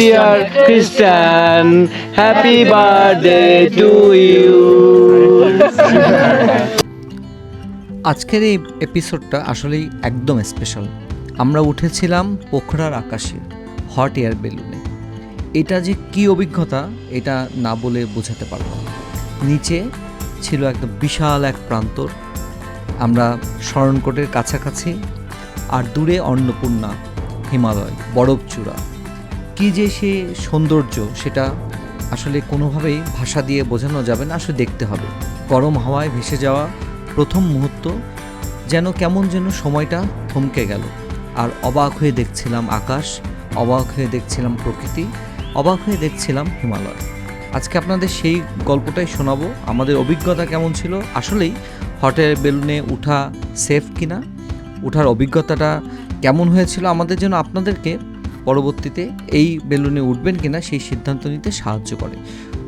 dear Christian. Happy birthday to you. আজকের এই এপিসোডটা আসলেই একদম স্পেশাল আমরা উঠেছিলাম পোখরার আকাশে হট এয়ার বেলুনে এটা যে কি অভিজ্ঞতা, এটা না বলে বোঝাতে পারব নিচে ছিল একদম বিশাল এক প্রান্তর আমরা শরণকোটের কাছাকাছি, আর দূরে অন্নপূর্ণা হিমালয় বরফচূড়া কি যে সে সৌন্দর্য, সেটা আসলে কোনোভাবেই ভাষা দিয়ে বোঝানো যাবে না, আসলে দেখতে হবে। গরম হাওয়ায় ভেসে যাওয়া প্রথম মুহূর্ত যেন কেমন যেন সময়টা থমকে গেল। আর অবাক হয়ে দেখছিলাম আকাশ, অবাক হয়ে দেখছিলাম প্রকৃতি, অবাক হয়ে দেখছিলাম হিমালয়। আজকে আপনাদের সেই গল্পটাই শোনাবো, আমাদের অভিজ্ঞতা কেমন ছিল, আসলেই হটের বেলুনে উঠা সেফ কিনা ওঠার অভিজ্ঞতাটা কেমন হয়েছিল, আমাদের জন্য আপনাদেরকে পরবর্তীতে এই বেলুনে উঠবেন কিনা সেই সিদ্ধান্ত নিতে সাহায্য করে।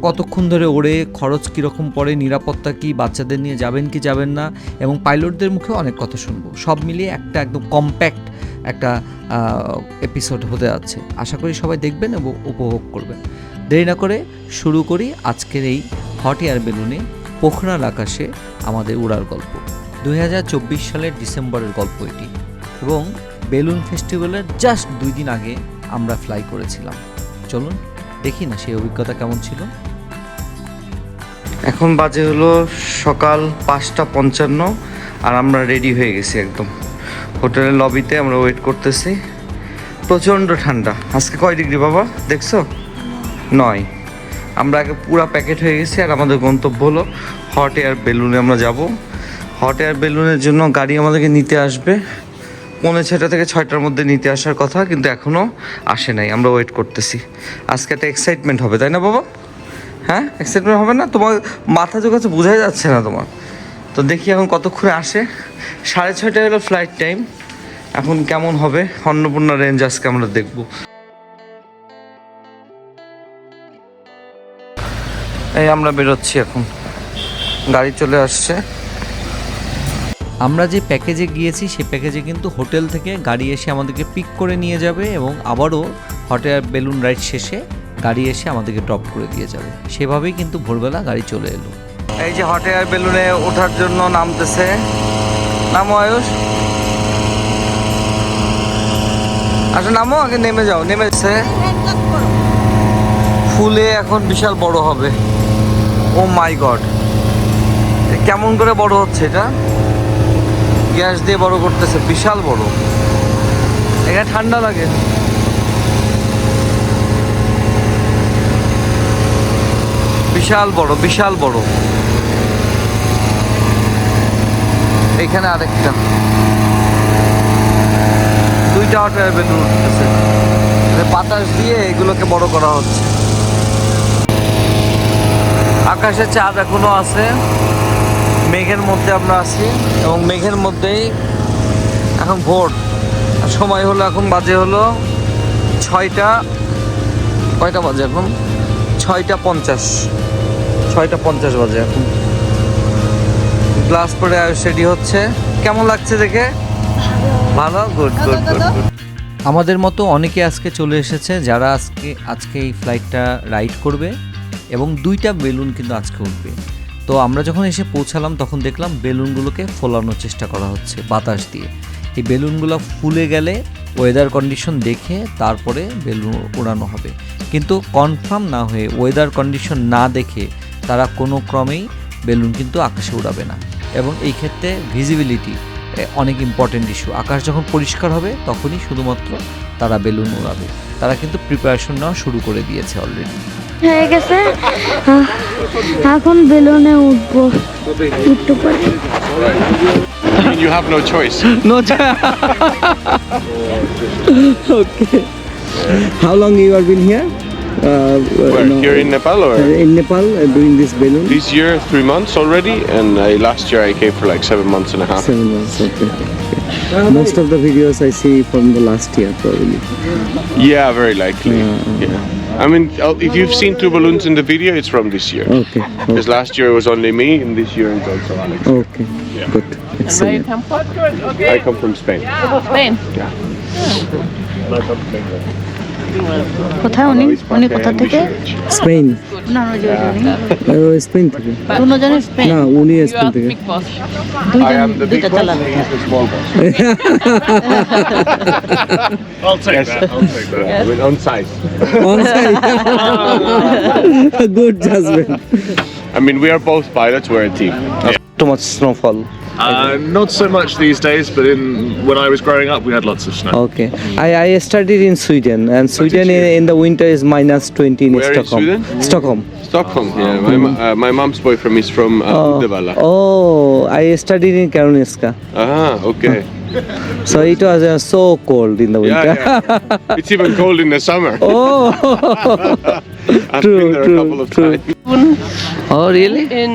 কতক্ষণ ধরে ওড়ে, খরচ কীরকম পড়ে, নিরাপত্তা কি, বাচ্চাদের নিয়ে যাবেন কি যাবেন না, এবং পাইলটদের মুখে অনেক কথা শুনব। সব মিলিয়ে একটা একদম কম্প্যাক্ট একটা এপিসোড হতে যাচ্ছে। আশা করি সবাই দেখবেন এবং উপভোগ করবেন। দেরি না করে শুরু করি আজকের এই হট এয়ার বেলুনে পোখরার আকাশে আমাদের উড়ার গল্প। দু হাজার চব্বিশ সালের ডিসেম্বরের গল্প এটি। এবং বেলুন ফেস্টিভ্যালের জাস্ট দুই দিন আগে আমরা ফ্লাই করেছিলাম। চলুন, দেখি না সেই অভিজ্ঞতা কেমন ছিল। এখন বাজে হলো সকাল পাঁচটা পঞ্চান্ন আর আমরা রেডি হয়ে গেছি একদম। হোটেলের লবিতে আমরা ওয়েট করতেছি। প্রচণ্ড ঠান্ডা। আজকে কয় ডিগ্রি বাবা? দেখছ? নয়। আমরা আগে পুরা প্যাকেট হয়ে গেছি আর আমাদের গন্তব্য হলো হট এয়ার বেলুনে আমরা যাব। হট এয়ার বেলুনের জন্য গাড়ি আমাদেরকে নিতে আসবে। পৌনে ছয়টা থেকে ছয়টার মধ্যে নিতে আসার কথা, কিন্তু এখনও আসে নাই। আমরা ওয়েট করতেছি। আজকে একটা এক্সাইটমেন্ট হবে, তাই না বাবা? হ্যাঁ? এক্সাইটমেন্ট হবে না? তোমার মাথা কাছে বোঝাই যাচ্ছে না তোমার। তো দেখি এখন কতক্ষণে আসে। সাড়ে ছয়টায় হলো ফ্লাইট টাইম এখন কেমন হবে? অন্নপূর্ণা রেঞ্জ আজকে আমরা দেখব। এই আমরা বেরোচ্ছি এখন। গাড়ি চলে আসছে। আমরা যে প্যাকেজে গিয়েছি সেই প্যাকেজে কিন্তু হোটেল থেকে গাড়ি এসে আমাদেরকে পিক করে নিয়ে যাবে এবং আবারও হট বেলুন রাইড শেষে গাড়ি এসে আমাদেরকে ড্রপ করে দিয়ে যাবে। সেভাবেই কিন্তু ভোরবেলা গাড়ি চলে এলো। এই যে হট এয়ার বেলুনে ওঠার জন্য নামতেছে। নামো আয়ুষ। আচ্ছা নামো, আগে নেমে যাও নেমেছে ফুলে এখন বিশাল বড় হবে। ও মাই গড কেমন করে বড় হচ্ছে এটা? গ্যাস দিয়ে বড় করতেছে, বিশাল বড়। এখানে ঠান্ডা লাগে। বিশাল বড় বিশাল বড়। এখানে আরেকটা। দুইটা এয়ার বেলুন উঠতেছে। বাতাস দিয়ে এগুলোকে বড় করা হচ্ছে। আকাশে চাঁদ এখনও আছে। মেঘের মধ্যে আমরা আছি এবং মেঘের মধ্যেই এখন ভোর। সময় হলো এখন বাজে হলো ছয়টা, কয়টা বাজে এখন? ছয়টা পঞ্চাশ। ছয়টা পঞ্চাশ বাজে এখন। গ্লাস পরে রেডি হচ্ছে। কেমন লাগছে দেখে? ভালো গুড গুড গুড গুড আমাদের মতো অনেকে আজকে চলে এসেছে যারা আজকে আজকে এই ফ্লাইটটা রাইড করবে এবং দুইটা বেলুন কিন্তু আজকে উঠবে। তো আমরা যখন এসে পৌঁছালাম, তখন দেখলাম বেলুনগুলোকে ফোলানোর চেষ্টা করা হচ্ছে বাতাস দিয়ে। এই বেলুনগুলো ফুলে গেলে ওয়েদার কন্ডিশন দেখে তারপরে বেলুন ওড়ানো হবে। কিন্তু কনফার্ম না হয়ে ওয়েদার কন্ডিশন না দেখে তারা কোনো ক্রমেই বেলুন কিন্তু আকাশে উড়াবে না। এবং এই ক্ষেত্রে ভিজিবিলিটি অনেক ইম্পর্টেন্ট ইস্যু আকাশ যখন পরিষ্কার হবে, তখনই শুধুমাত্র তারা বেলুন উড়াবে তারা কিন্তু প্রিপারেশন নেওয়া শুরু করে দিয়েছে অলরেডি হয়ে গেছে আহ, এখন বেলুনে উঠবো একটু পরে You have no choice. No Okay. How long you have been here? Uh, Where? Here in Nepal or? in Nepal uh, doing this balloon? This year, three months already, and I, last year I came for like seven months and a half. Seven months. Okay. okay. Most of the videos I see from the last year probably. Yeah, very likely. Yeah. I mean, uh, if you've seen two balloons in the video, it's from this year. Okay. Okay. Because last year it was only me, and this year it's also Alex. Okay. Yeah. Good. Excellent. I come from Spain. Spain. কোথায় উনি উনি কোথা থেকে Spain না Spain থেকে দুজনে Spain না উনি স্পেন থেকে দুইটা চালাবে. I'll take that. I'll take that. I mean, on size. Good judgment I mean, we are both pilots, we're a team. Too much snowfall Uh, not so much these days, but in when I was growing up, we had lots of snow. Okay. I, I studied in Sweden, and Sweden in, in the winter is minus 20 in Where in Stockholm. Sweden? Stockholm. Stockholm, yeah. My, mo- uh, my mom's boyfriend is from uh, Uddevalla. Oh, I studied in Karolinska. Ah, okay. So it was uh, so cold in the Yeah, winter. yeah. it's even cold in the summer. oh, I've true, been there true, a couple of true. times. oh really? in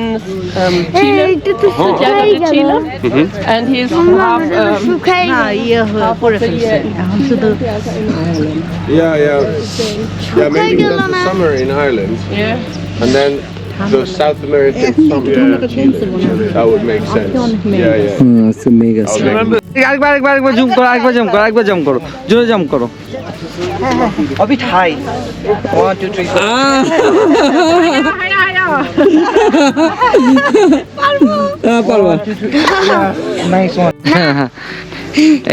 um, Chile, এইটা তো শুকাই Santiago de গেল Chile, and he's half এটা তো um, শুকাই না গেল ইয়ে হয়ে পড়ে ফেলছে এখন শুধু Yeah, yeah. Yeah, maybe গেল that's the না। summer in Ireland. yeah. And then the South American summer. That would make sense. Yeah, yeah. Hmm, it's a mega I'll sun. make- আরেকবার আরেকবার আরেকবার জুম করো আরেকবার জাম্প করো আরেকবার jump করো জোরে জাম্প করো one two three nice one হ্যাঁ হ্যাঁ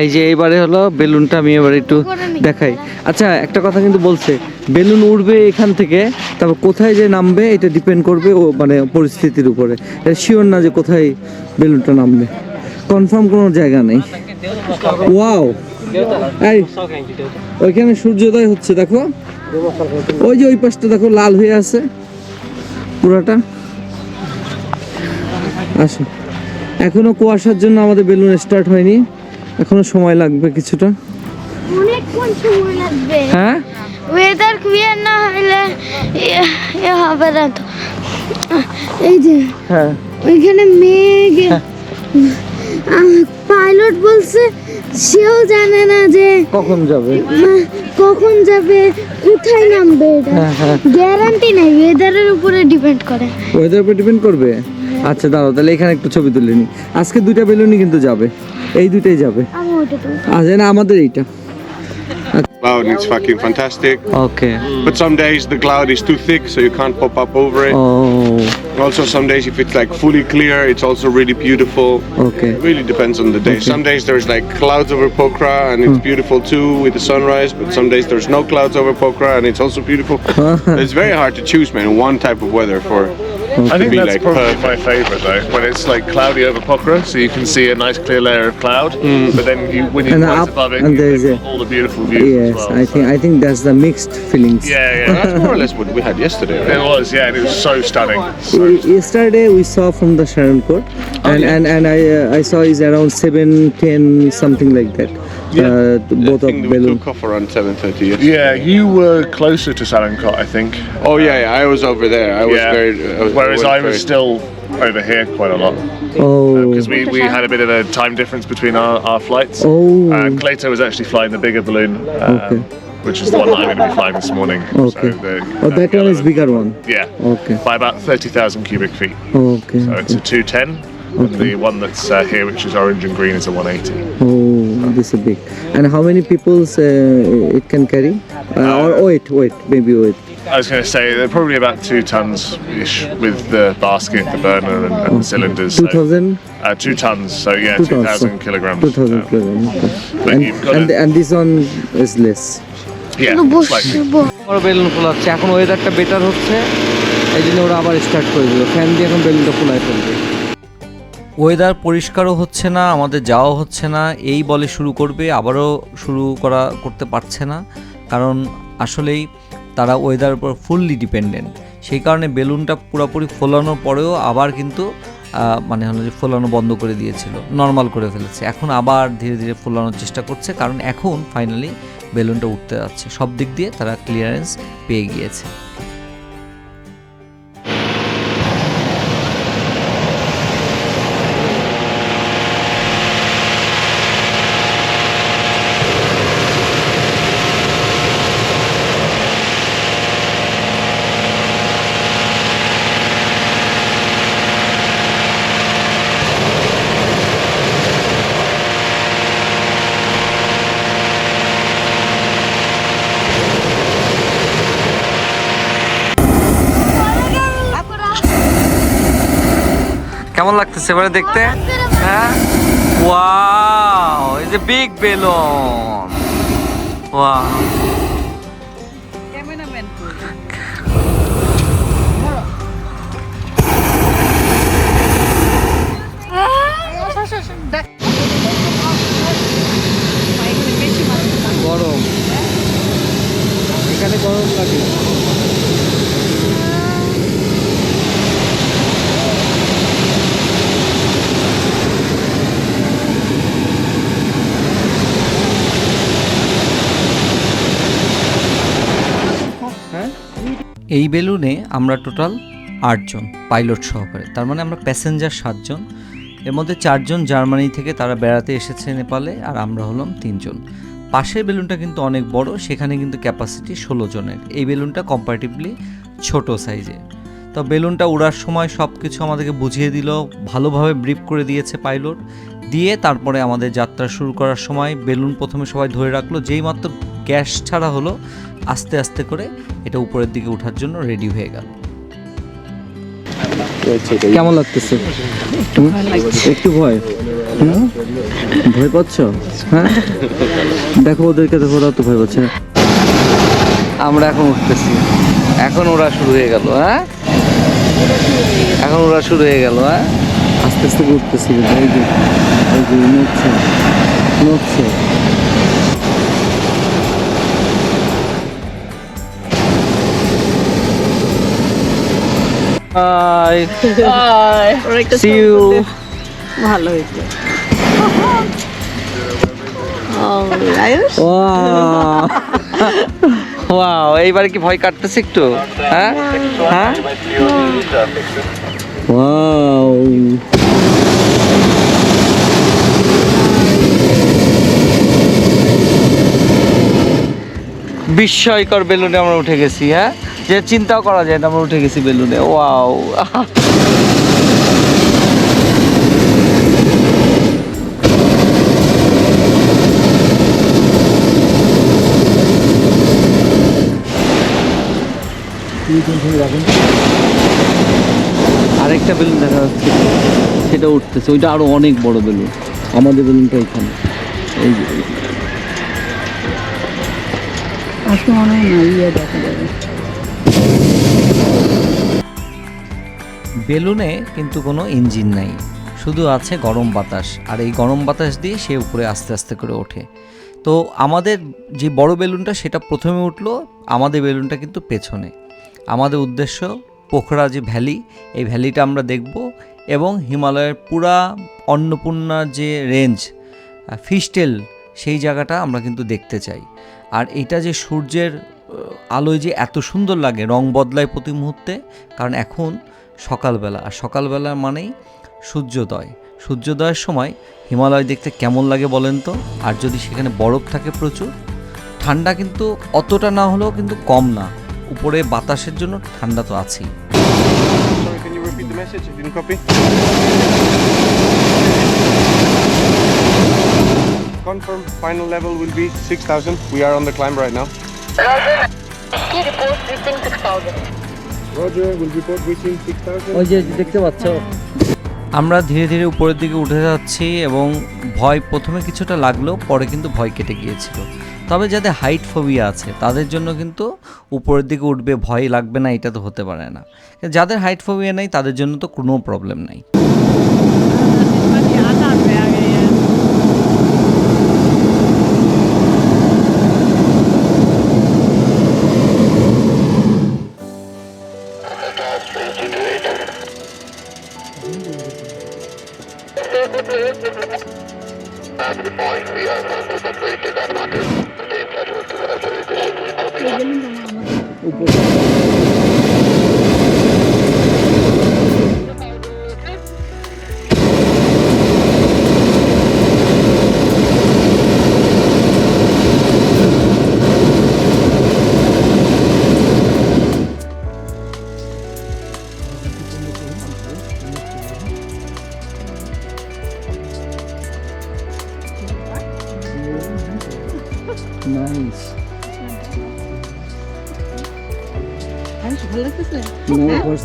এই যে এইবারে হলো বেলুনটা আমি এবার একটু দেখাই। আচ্ছা একটা কথা কিন্তু বলছে বেলুন উড়বে এখান থেকে তারপর কোথায় যে নামবে এটা ডিপেন্ড করবে ও মানে পরিস্থিতির উপরে। এটা শিওর না যে কোথায় বেলুনটা নামবে। কনফার্ম কোনো জায়গা নেই। ওয়াও এই ওইখানে সূর্যোদয় হচ্ছে দেখো। ওই যে ওই পাশটা দেখো লাল হয়ে আছে। পুরাটা। আসো। এখনও কুয়াশার জন্য আমাদের বেলুন স্টার্ট হয়নি। এখনও সময় লাগবে কিছুটা। হ্যাঁ? ওয়েদার ক্লিয়ার না হলে এ- এ হবে না তো। এই যে হ্যাঁ। ওইখানে মেঘ। পাইলট বলছে সেও জানে না যে কখন যাবে? কখন যাবে কোথায় নামবে এটা? হ্যাঁ, হ্যাঁ। গ্যারান্টি নাই ওয়েদারের উপরে ডিপেন্ড করে। ওয়েদার উপর ডিপেন্ড করবে? আচ্ছা দাঁড়াও তাহলে এখানে একটু ছবি তুলে নি। আজকে দুইটা বেলুনই কিন্তু যাবে। এই দুইটাই যাবে। আজ না আমাদের এইটা। Cloud, it's fucking fantastic. Okay. But some days the cloud is too thick, so you can't pop up over it. Oh. Also, some days if it's like fully clear, it's also really beautiful. Okay. It really depends on the day. Okay. Some days there's like clouds over Pokhara and it's hmm. beautiful too with the sunrise. But some days there's no clouds over Pokhara and it's also beautiful. it's very hard to choose, man. One type of weather for I think that's like probably perfect. my favourite though, when it's like cloudy over Pokhara, so you can see a nice clear layer of cloud, but then you, when you And rise above it, and you there's get a- all the beautiful views yes as well. I think I think that's the mixed feelings Yeah, yeah. That's more or less what we had yesterday, It was, yeah, and it was so stunning. So, Yesterday we saw from the Sharon Court, and and and I uh, I saw is around seven ten something like that. Uh, both I of think we balloon. took off around 7.30 yesterday. yeah, you were closer to Salancott, I think. Oh yeah, yeah, I was over there. I was yeah. very. I was, Whereas I was very- still over here quite a lot Oh. because we, we had a bit of a time difference between our, our flights. Oh. And Clayton was actually flying the bigger balloon, um, Okay. which is the one that I'm going to be flying this morning. Okay. So the, Oh, that one is bigger one. Yeah. Okay. By about 30,000 cubic feet. Okay. So it's a 210. And the one that's uh, here, which is orange and green, is a 180. Oh, this is big. And how many people's uh, it can carry? Uh, or wait, wait, maybe wait. I was going to say they're probably about two tons ish with the basket, the burner, and, and the cylinders. Two So, thousand. uh, two tons. So yeah, Two tons, 2,000 so kilograms. Two thousand Um, kilograms. Okay. but And, you've got and, a- and this one is less. yeah, শুধু it's like বসবো বড় balloon ফোলাচ্ছে এখন ওয়েদারটা better হচ্ছে এই জন্য ওরা আবার স্টার্ট করে দিল ফ্যান দিয়ে এখন বেলুনটা ফোলায় ফেলবে ওয়েদার পরিষ্কারও হচ্ছে না, আমাদের যাওয়া হচ্ছে না, এই বলে শুরু করবে, আবারও শুরু করা, করতে পারছে না। কারণ আসলেই তারা ওয়েদার উপর ফুললি ডিপেন্ডেন্ট সেই কারণে বেলুনটা পুরোপুরি ফোলানোর পরেও আবার কিন্তু মানে হলো যে ফোলানো বন্ধ করে দিয়েছিল নর্মাল করে ফেলেছে। এখন আবার ধীরে ধীরে ফোলানোর চেষ্টা করছে, কারণ এখন ফাইনালি বেলুনটা উঠতে যাচ্ছে। সব দিক দিয়ে তারা ক্লিয়ারেন্স পেয়ে গিয়েছে। কেমন লাগতেছে এবারে দেখতে? হ্যাঁ? ওয়াও এই যে বিগ বেলুন ওয়াও। গরম। এখানে গরম লাগে। এই বেলুনে আমরা টোটাল আটজন পাইলট সহকারে। তার মানে আমরা প্যাসেঞ্জার সাতজন। এর মধ্যে চারজন জার্মানি থেকে তারা বেড়াতে এসেছে নেপালে, আর আমরা হলাম তিনজন। পাশের বেলুনটা কিন্তু অনেক বড়, সেখানে কিন্তু ক্যাপাসিটি ষোলো জনের এই বেলুনটা কম্পারেটিভলি ছোট সাইজে তো বেলুনটা উড়ার সময় সব কিছু আমাদেরকে বুঝিয়ে দিল, ভালোভাবে ব্রিফ করে দিয়েছে পাইলট। দিয়ে তারপরে আমাদের যাত্রা শুরু করার সময় বেলুন প্রথমে সবাই ধরে রাখল যেই মাত্র গ্যাস ছাড়া হলো আস্তে আস্তে করে এটা উপরের দিকে ওঠার জন্য রেডি হয়ে গেল। কেমন লাগতেছে? একটু ভয়। ভয় পাচ্ছ? হ্যাঁ? দেখো ওদেরকে দেখো ওরা তো ভয় পাচ্ছে। আমরা এখন উঠতেছি। এখন ওরা শুরু হয়ে গেল হ্যাঁ? এখন ওরা শুরু হয়ে গেল হ্যাঁ? আস্তে আস্তে করে উঠতেছি। এই যে এই যে নড়ছে নড়ছে। একটা See you. ভালো হয়েছে। ওয়াও এইবারে কি ভয় কাটতেছে একটু? হ্যাঁ? হ্যাঁ? ওয়াও বিস্ময়কর বেলুনে আমরা উঠে গেছি হ্যাঁ? যে চিন্তাও করা যায় না, আমরা উঠে গেছি বেলুনে। ওয়াও। আরেকটা বেলুন দেখা যাচ্ছে। সেটা উঠতেছে। ওইটা আরও অনেক বড় বেলুন। আমাদের বেলুনটা এখানে। এই আজকে মনে হয় দেখা যাবে। বেলুনে কিন্তু কোনো ইঞ্জিন নাই। শুধু আছে গরম বাতাস, আর এই গরম বাতাস দিয়ে সে উপরে আস্তে আস্তে করে ওঠে। তো আমাদের যে বড় বেলুনটা, সেটা প্রথমে উঠল আমাদের বেলুনটা কিন্তু পেছনে। আমাদের উদ্দেশ্য পোখরা যে ভ্যালি, এই ভ্যালিটা আমরা দেখব এবং হিমালয়ের পুরা অন্নপূর্ণার যে রেঞ্জ ফিস্টেল, সেই জায়গাটা আমরা কিন্তু দেখতে চাই। আর এটা যে সূর্যের, আলোয় যে এত সুন্দর লাগে, রং বদলায় প্রতি মুহূর্তে, কারণ এখন সকালবেলা। আর সকালবেলা মানেই সূর্যোদয়। সূর্যোদয়ের সময় হিমালয় দেখতে কেমন লাগে বলেন তো? আর যদি সেখানে বরফ থাকে প্রচুর ঠান্ডা কিন্তু অতটা না হলেও কিন্তু কম না। উপরে বাতাসের জন্য ঠান্ডা তো আছেই। Confirmed final level will be 6,000. We are on the climb right now. ওই যে দেখতে পাচ্ছ। আমরা ধীরে ধীরে উপরের দিকে উঠে যাচ্ছি এবং ভয় প্রথমে কিছুটা লাগলেও পরে কিন্তু ভয় কেটে গিয়েছিল। তবে যাদের হাইট ফোবিয়া আছে তাদের জন্য কিন্তু উপরের দিকে উঠবে ভয় লাগবে না এটা তো হতে পারে না। যাদের হাইট ফোবিয়া নেই তাদের জন্য তো কোনো প্রবলেম নাই। Obrigado.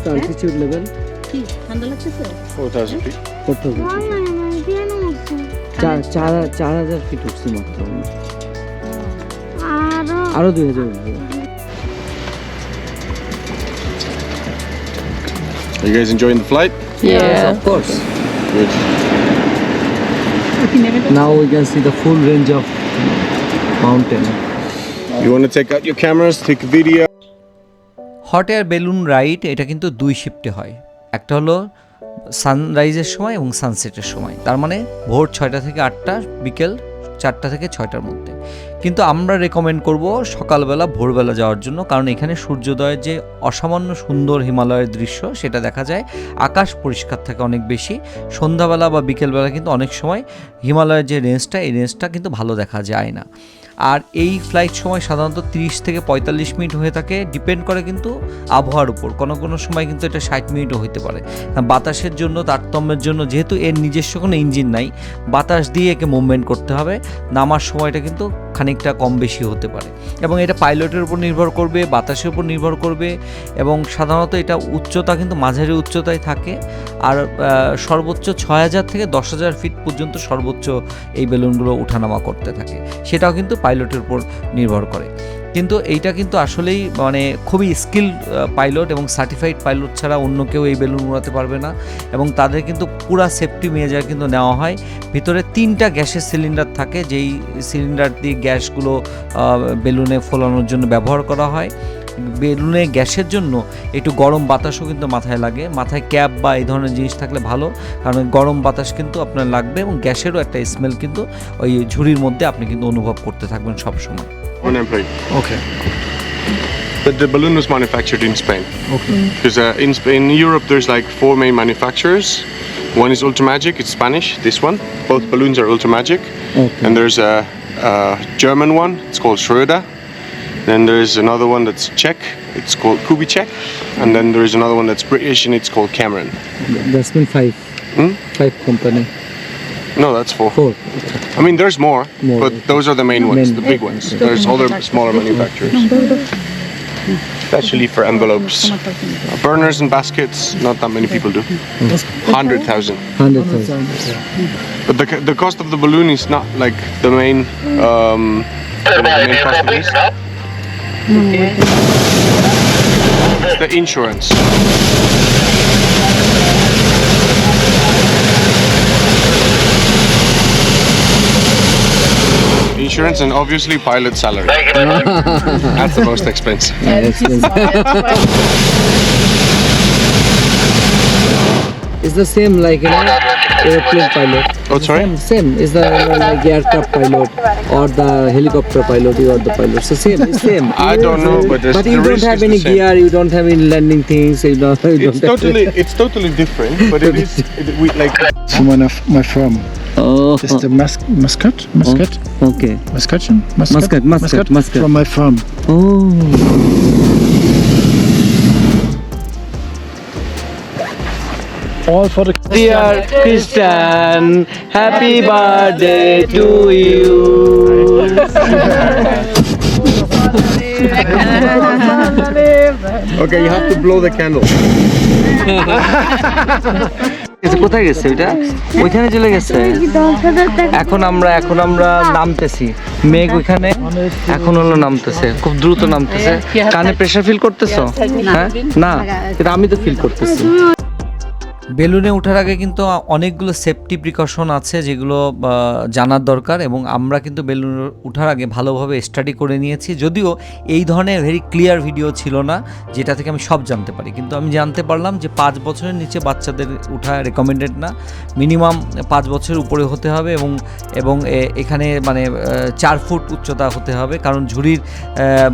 what's the altitude level? কি ঠান্ডা লাগতেছে 4,000 feet. কত চার চার চার হাজার ফিট উঠছি মাত্র আরো আরো দুই হাজার উঠবো Are you guys enjoying the flight? Yeah. of course Good. কি নেমে তো now we can see the full range of mountain You want to take out your cameras, take a video? Hot air balloon ride, এটা কিন্তু দুই শিফটে হয়। একটা হলো সানরাইজের সময় এবং সানসেটের সময়। তার মানে ভোর ছয়টা থেকে আটটা, বিকেল চারটা থেকে ছয়টার মধ্যে। কিন্তু আমরা রেকমেন্ড করব সকালবেলা, ভোরবেলা যাওয়ার জন্য। কারণ এখানে সূর্যোদয়ের যে অসামান্য সুন্দর হিমালয়ের দৃশ্য, সেটা দেখা যায়। আকাশ পরিষ্কার থাকে অনেক বেশি। সন্ধ্যাবেলা বা বিকেলবেলা কিন্তু অনেক সময় হিমালয়ের যে রেঞ্জটা, এই রেঞ্জটা কিন্তু ভালো দেখা যায় না। আর এই ফ্লাইট সময় সাধারণত 30 থেকে পঁয়তাল্লিশ মিনিট হয়ে থাকে ডিপেন্ড করে কিন্তু আবহাওয়ার উপর। কোনো কোনো সময় কিন্তু এটা ষাট মিনিটও হতে পারে। বাতাসের জন্য, তারতম্যের জন্য যেহেতু এর নিজস্ব কোনো ইঞ্জিন নাই, বাতাস দিয়ে একে মুভমেন্ট করতে হবে। নামার সময়টা কিন্তু খানিকটা কম বেশি হতে পারে। এবং এটা পাইলটের উপর নির্ভর করবে, বাতাসের উপর নির্ভর করবে এবং সাধারণত এটা উচ্চতা কিন্তু মাঝারি উচ্চতায় থাকে। আর সর্বোচ্চ ছয় হাজার থেকে দশ হাজার ফিট পর্যন্ত সর্বোচ্চ এই বেলুনগুলো উঠানামা করতে থাকে। সেটাও কিন্তু পাইলটের উপর নির্ভর করে। কিন্তু এইটা কিন্তু আসলেই মানে খুবই স্কিল পাইলট এবং সার্টিফাইড পাইলট ছাড়া অন্য কেউ এই বেলুন উড়াতে পারবে না এবং তাদের কিন্তু পুরা সেফটি মেজার কিন্তু নেওয়া হয়। ভিতরে তিনটা গ্যাসের সিলিন্ডার থাকে, যেই সিলিন্ডার দিয়ে গ্যাসগুলো বেলুনে ফোলানোর জন্য ব্যবহার করা হয়। বেলুনে গ্যাসের জন্য একটু গরম বাতাসও কিন্তু মাথায় লাগে। মাথায় ক্যাপ বা এই ধরনের জিনিস থাকলে ভালো, কারণ গরম বাতাস কিন্তু আপনার লাগবে এবং গ্যাসেরও একটা স্মেল কিন্তু ওই ঝুড়ির মধ্যে আপনি কিন্তু অনুভব করতে থাকবেন সব সময় One employee. Okay. But the balloon was manufactured in Spain. Okay. Mm. Because uh, in in Europe, there's like four main manufacturers. One is Ultramagic, it's Spanish. This one, both balloons are Ultramagic. Okay. And there's a, a German one. It's called Schröder. Then there's another one that's Czech, it's called Kubicek. And then there's another one that's British and it's called Cameron. That's been five. Hmm? Five company. No, that's four. Four. I mean, there's more, More. but those are the main ones, the big ones. There's other smaller manufacturers. Especially for envelopes. Burners and baskets, not that many people do. 100,000. Hundred thousand. But the, the cost of the balloon is not like the main, um, the main cost of this. The insurance. Insurance and obviously pilot salary. That's the most expensive. It's the same like you know airplane pilot. Oh, sorry? Same, same. Is the you know, like aircraft pilot or the helicopter pilot? You are the pilot. So same, it's same. I don't know, but there's- but the you don't risk have is any the same. gear. You don't have any landing things. You don't. You It's don't have- totally, it's totally different, but it is, it, we like Someone of my firm. Oh, This is the mus- muscat, muscat, oh, okay. muscatchen, Muscat, muscat, muscat. from my farm. Oh. All for the Dear Christian, happy birthday to you. Okay, you have to blow the candle. কোথায় গেছে ওইটা? ওইখানে চলে গেছে। এখন আমরা এখন আমরা নামতেছি। মেঘ ওইখানে এখন হলো নামতেছে, খুব দ্রুত নামতেছে। কানে প্রেশার ফিল করতেছো? হ্যাঁ? না, এটা আমি তো ফিল করতেছি। বেলুনে ওঠার আগে কিন্তু অনেকগুলো সেফটি প্রিকশন আছে যেগুলো জানার দরকার এবং আমরা কিন্তু বেলুন ওঠার আগে ভালোভাবে স্টাডি করে নিয়েছি। যদিও এই ধরনের ভেরি ক্লিয়ার ভিডিও ছিল না, যেটা থেকে আমি সব জানতে পারি। কিন্তু আমি জানতে পারলাম যে পাঁচ বছরের নিচে বাচ্চাদের ওঠা রেকমেন্ডেড না। মিনিমাম পাঁচ বছরের উপরে হতে হবে এবং এবং এখানে মানে চার ফুট উচ্চতা হতে হবে। কারণ ঝুড়ির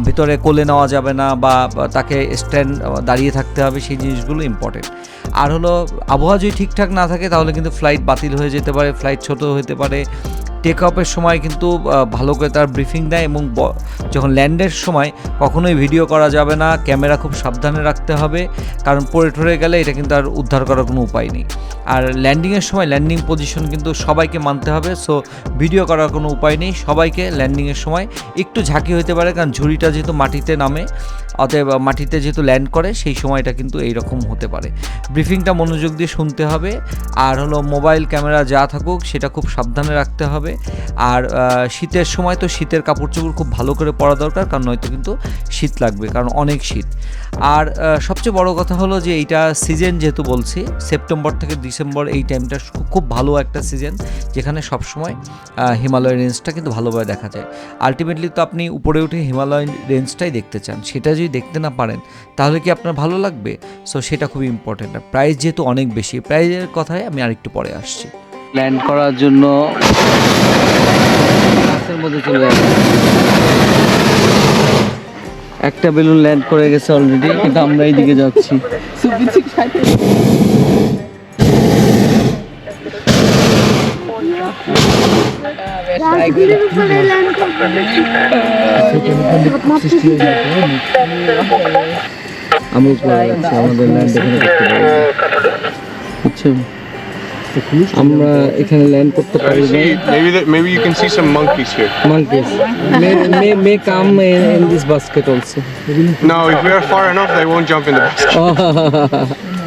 ভিতরে কোলে নেওয়া যাবে না বা তাকে স্ট্যান্ড দাঁড়িয়ে থাকতে হবে। সেই জিনিসগুলো ইম্পর্টেন্ট আর হলো আবহাওয়া যদি ঠিকঠাক না থাকে, তাহলে কিন্তু ফ্লাইট বাতিল হয়ে যেতে পারে ফ্লাইট ছোট হতে পারে। টেক অফের সময় কিন্তু ভালো করে তার ব্রিফিং দেয় এবং যখন ল্যান্ডের সময় কখনোই ভিডিও করা যাবে না ক্যামেরা খুব সাবধানে রাখতে হবে, কারণ পড়ে ঠরে গেলে এটা কিন্তু আর উদ্ধার করার কোনো উপায় নেই। আর ল্যান্ডিংয়ের সময় ল্যান্ডিং পজিশন কিন্তু সবাইকে মানতে হবে সো ভিডিও করার কোনো উপায় নেই, সবাইকে ল্যান্ডিংয়ের সময় একটু ঝাঁকি হতে পারে, কারণ ঝুড়িটা যেহেতু মাটিতে নামে, অতএব মাটিতে যেহেতু ল্যান্ড করে, সেই সময়টা কিন্তু এই রকম হতে পারে। ব্রিফিংটা মনোযোগ দিয়ে শুনতে হবে, আর হলো মোবাইল ক্যামেরা যা থাকুক, সেটা খুব সাবধানে রাখতে হবে আর শীতের সময় তো শীতের কাপড় চোপড় খুব ভালো করে পরা দরকার, কারণ নয়তো কিন্তু শীত লাগবে, কারণ অনেক শীত। আর সবচেয়ে বড় কথা হলো যে এইটা সিজন যেহেতু বলছি সেপ্টেম্বর থেকে ডিসেম্বর এই টাইমটা খুব ভালো একটা সিজন যেখানে সবসময় হিমালয় রেঞ্জটা কিন্তু ভালোভাবে দেখা যায়। আলটিমেটলি তো আপনি উপরে উঠে হিমালয় রেঞ্জটাই দেখতে চান, সেটা যদি দেখতে না পারেন, তাহলে কি আপনার ভালো লাগবে? সো সেটা খুবই ইম্পর্টেন্ট প্রাইস যেহেতু অনেক বেশি প্রাইজের কথায় আমি আরেকটু পরে আসছি। ল্যান্ড করার জন্য গাছের মধ্যে চলে যাবে একটা বেলুন ল্যান্ড করে গেছে অলরেডি কিন্তু আমরা এইদিকে যাচ্ছি। আমরা আমাদের ল্যান্ড এখানে করতে পারি আচ্ছা আমরা এখানে ল্যান্ড করতে পারি না See, maybe that, maybe you can see some monkeys here. monkeys may, may, may come in, in this basket also No, if we are far enough, they won't jump in the basket.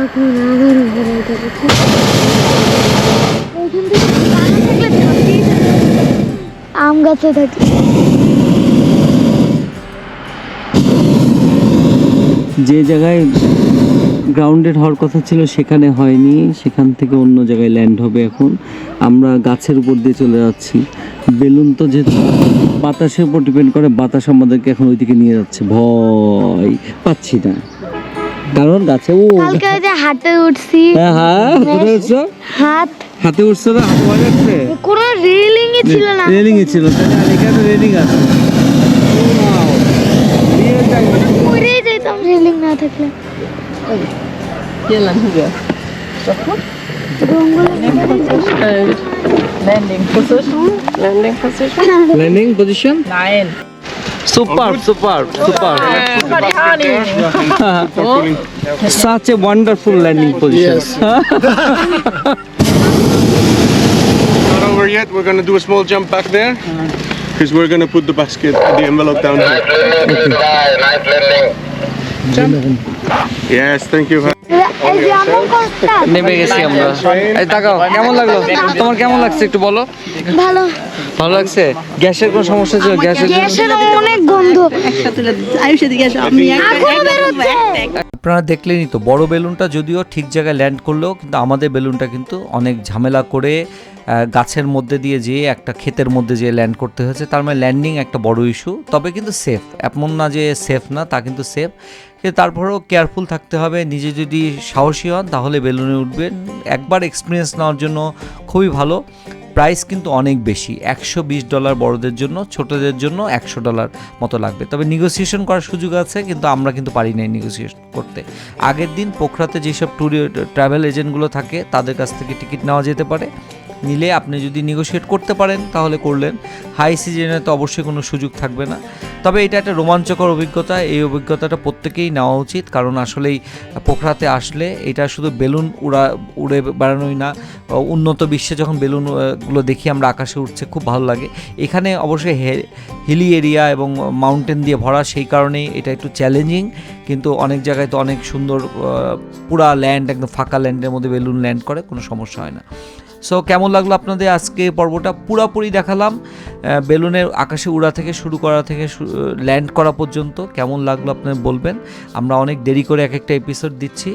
এখন আবার উপরে উঠে গেছে ওইখান থেকে যে জায়গায় grounded হওয়ার কথা ছিল সেখানে হয়নি সেখান থেকে অন্য জায়গায় ল্যান্ড হবে এখন। আমরা গাছের উপর দিয়ে চলে যাচ্ছি। বেলুন তো যে বাতাসের উপর ডিপেন্ড করে বাতাস আমাদেরকে এখন ওইদিকে নিয়ে যাচ্ছে। ভয় পাচ্ছি না। কারণ গাছে ও হাতে উঠছি। হ্যাঁ হ্যাঁ কোথায় উঠছো? হাত। হাতে উঠছো না? হাতে ভয় লাগছে? কোনো রেলিংই ছিল না। ছিল তাহলে এখানে রেলিং আছে। Wow! Real time. পরেই যেতাম রেলিং না থাকলে Gillen höher. Landing position. Landing position. Landing position? Nein. Super, super, super. Super die Honey. Such a wonderful landing position. Not over yet. We're gonna do a small jump back there. Because we're gonna put the basket, the envelope down here. Yes, thank you. এই যে আমার কষ্ট নেমে গেছি আমরা। এই তাকাও কেমন লাগল? তোমার কেমন লাগছে একটু বলো? ভালো। ভালো লাগছে? গ্যাসের কোনো সমস্যা ছিল? গ্যাসের গ্যাসের অনেক গন্ধ। আপনারা দেখলেনই তো বড় বেলুনটা যদিও ঠিক জায়গায় ল্যান্ড করলেও কিন্তু আমাদের বেলুনটা কিন্তু অনেক ঝামেলা করে গাছের মধ্যে দিয়ে যেয়ে একটা ক্ষেতের মধ্যে যেয়ে ল্যান্ড করতে হয়েছে তার মানে ল্যান্ডিং একটা বড় ইস্যু। তবে কিন্তু সেফ এমন না যে সেফ না তা কিন্তু সেফ। তারপরেও কেয়ারফুল থাকতে হবে নিজে যদি সাহসী হন তাহলে বেলুনে উঠবেন। একবার এক্সপিরিয়েন্স নেওয়ার জন্য খুবই ভালো। প্রাইস কিন্তু অনেক বেশি একশো বিশ ডলার বড়দের জন্য ছোটদের জন্য একশো ডলার মতো লাগবে। তবে নেগোসিয়েশন করার সুযোগ আছে কিন্তু আমরা কিন্তু পারি নাই নেগোসিয়েশন করতে। আগের দিন পোখরাতে যেসব ট্যুর ট্রাভেল এজেন্টগুলো থাকে তাদের কাছ থেকে টিকিট নেওয়া যেতে পারে। নিলে আপনি যদি নেগোশিয়েট করতে পারেন, তাহলে করলেন। হাই সিজনে তো অবশ্যই কোনো সুযোগ থাকবে না। তবে এটা একটা রোমাঞ্চকর অভিজ্ঞতা। এই অভিজ্ঞতাটা প্রত্যেকেই নেওয়া উচিত। কারণ আসলেই পোখরাতে আসলে এটা শুধু বেলুন উড়া, উড়ে বেড়ানোই না। উন্নত বিশ্বে যখন বেলুনগুলো দেখি আমরা, আকাশে উঠছে খুব ভালো লাগে। এখানে অবশ্যই হিলি এরিয়া এবং মাউন্টেন দিয়ে ভরা, সেই কারণেই এটা একটু চ্যালেঞ্জিং কিন্তু অনেক জায়গায় তো অনেক সুন্দর পুরা ল্যান্ড একদম ফাঁকা ল্যান্ডের মধ্যে বেলুন ল্যান্ড করে, কোনো সমস্যা হয় না। সো কেমন লাগল আপনাদের? আজকে পর্বটা পুরোপুরি দেখালাম। বেলুনের আকাশে উড়া থেকে শুরু করা থেকে ল্যান্ড করা পর্যন্ত কেমন লাগল আপনারা বলবেন। আমরা অনেক দেরি করে এক একটা এপিসোড দিচ্ছি।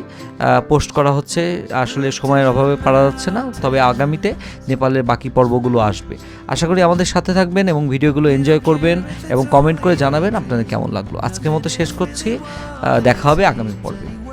পোস্ট করা হচ্ছে। আসলে সময়ের অভাবে পারা যাচ্ছে না। তবে আগামীতে নেপালের বাকি পর্বগুলো আসবে। আশা করি আমাদের সাথে থাকবেন এবং ভিডিওগুলো এনজয় করবেন এবং কমেন্ট করে জানাবেন আপনাদের কেমন লাগল। আজকের মতো শেষ করছি। দেখা হবে আগামী পর্বে।